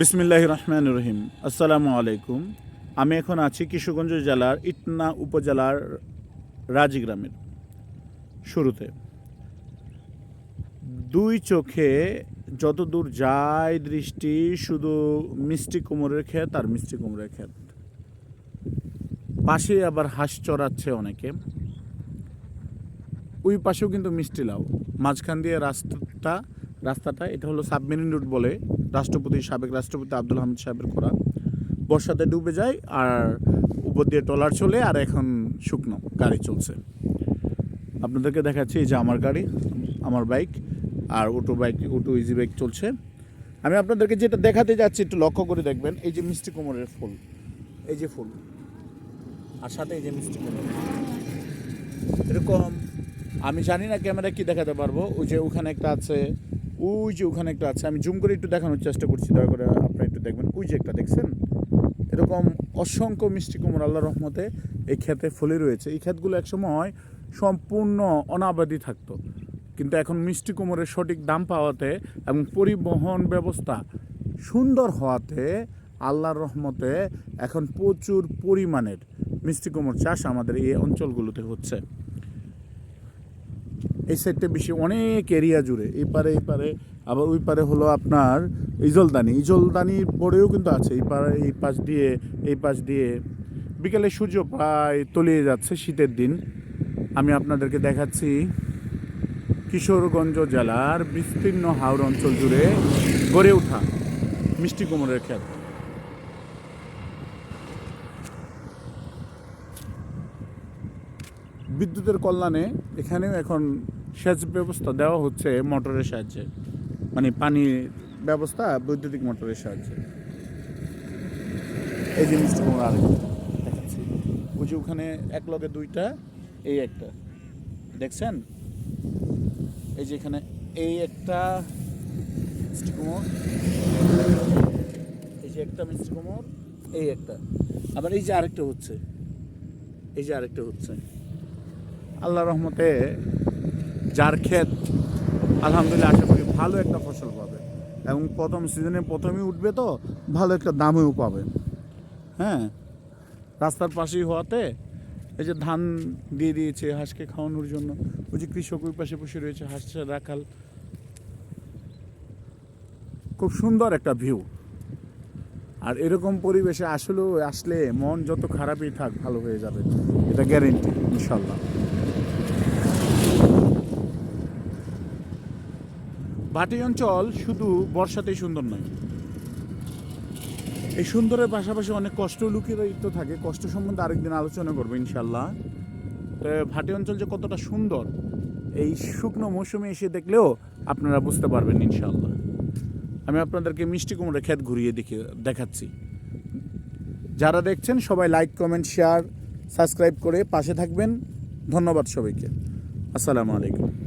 বিসমিল্লাহ রহমান রহিম। আসসালামু আলাইকুম। আমি এখন আছি কিশোরগঞ্জ জেলার ইটনা উপজেলার রাজি গ্রামের শুরুতে। দুই চোখে যতদূর যায় দৃষ্টি, শুধু মিষ্টি কুমোরের ক্ষেত আর মিষ্টি কুমড়ের ক্ষেত। পাশে আবার হাঁস চড়াচ্ছে অনেকে। ওই পাশেও কিন্তু মিষ্টি লাউ। মাঝখান দিয়ে রাস্তাটা রাস্তাটা, এটা হলো সাবমেরিন রুট বলে রাষ্ট্রপতি, সাবেক রাষ্ট্রপতি আব্দুল হামিদ সাহেবের করা বর্ষাতে ডুবে যায় আর উপর দিয়ে ট্রলার চলে আর এখন শুকনো গাড়ি চলছে। আপনাদেরকে দেখাচ্ছি এই যে আমার গাড়ি, আমার বাইক আর auto bike, auto easy bike চলছে। আমি আপনাদেরকে যেটা দেখাতে যাচ্ছি একটু লক্ষ্য করে দেখবেন, এই যে মিষ্টি কোমরের ফুল, এই যে ফুল। আর সাথে এই যে মিষ্টি কোমর। এরকম, আমি জানি না ক্যামেরা কি দেখাতে পারব, ওই যে ওখানে একটা আছে ওই যে ওখানে একটা আছে, আমি জুম করে একটু দেখানোর চেষ্টা করছি, দয়া করে আপনারা একটু দেখবেন। ওই যে একটা দেখছেন? এরকম অসংখ্য মিষ্টি কুমড় আল্লাহ রহমতে এই ক্ষেতে ফলে রয়েছে। এই ক্ষেতগুলো একসময় সম্পূর্ণ অনাবাদি থাকতো। কিন্তু এখন মিষ্টি কুমড়ের সঠিক দাম পাওয়াতে এবং পরিবহন ব্যবস্থা সুন্দর হওয়াতে আল্লাহর রহমতে এখন প্রচুর পরিমাণের মিষ্টি কুমড় চাষ আমাদের এই অঞ্চলগুলোতে হচ্ছে। এই সাইডটা বেশি, অনেক এরিয়া জুড়ে। এই পারে এই পারে। আবার ওই পারে হলো আপনার ইজলদানি। ইজলদানির পরেও কিন্তু আছে। এই পারে, এই পাশ দিয়ে, এই পাশ দিয়ে। বিকেলে সূর্য প্রায় তলিয়ে যাচ্ছে শীতের দিন। আমি আপনাদেরকে দেখাচ্ছি কিশোরগঞ্জ জেলার বিস্তীর্ণ হাওড় অঞ্চল জুড়ে গড়ে ওঠা মিষ্টি কুমড়ের ক্ষেত বিদ্যুতের কল্যাণে এখানেও এখন সেচ ব্যবস্থা দেওয়া হচ্ছে মোটরের সাহায্যে। মানে পানি ব্যবস্থা, বৈদ্যুতিক মোটরের সাহায্যে। এই জিনিসটা আমরা আর ওই যে ওখানে এক লগে দুইটা, এই একটা। দেখছেন? এই যে এখানে এই একটা, মিষ্টি কুমোর। এই যে একটা মিষ্টি কুমোর, এই একটা। আবার এই যে আরেকটা হচ্ছে। এই যে আরেকটা হচ্ছে। আল্লাহ রহমতে যার ক্ষেত, আলহামদুলিল্লাহ আশা করি ভালো একটা ফসল পাবে। এবং প্রথম সিজনে প্রথমেই উঠবে তো, ভালো একটা দামেও পাবে। হ্যাঁ রাস্তার পাশেই হওয়াতে এই যে ধান দিয়ে দিয়েছে, হাঁসকে খাওয়ানোর জন্য। ওই যে কৃষক ওই পাশে বসে রয়েছে হাঁস রাখাল। খুব সুন্দর একটা ভিউ আর এরকম পরিবেশে আসলেও, আসলে মন যত খারাপই থাক, ভালো হয়ে যাবে। এটা গ্যারেন্টি ইনশাল্লাহ। ভাটি অঞ্চল শুধু বর্ষাতেই সুন্দর নয়। এই সুন্দরের পাশাপাশি অনেক কষ্ট লুকিয়ে থাকে। কষ্ট সম্বন্ধে আরেকদিন আলোচনা করব ইনশাল্লাহ তো ভাটি অঞ্চল যে কতটা সুন্দর, এই শুকনো মৌসুমে এসে দেখলেও আপনারা বুঝতে পারবেন ইনশাল্লাহ আমি আপনাদেরকে মিষ্টি কুমড়া ক্ষেত ঘুরিয়ে দেখে, দেখাচ্ছি। যারা দেখছেন, সবাই লাইক, কমেন্ট, শেয়ার, সাবস্ক্রাইব করে পাশে থাকবেন। ধন্যবাদ সবাইকে। আসসালামু আলাইকুম।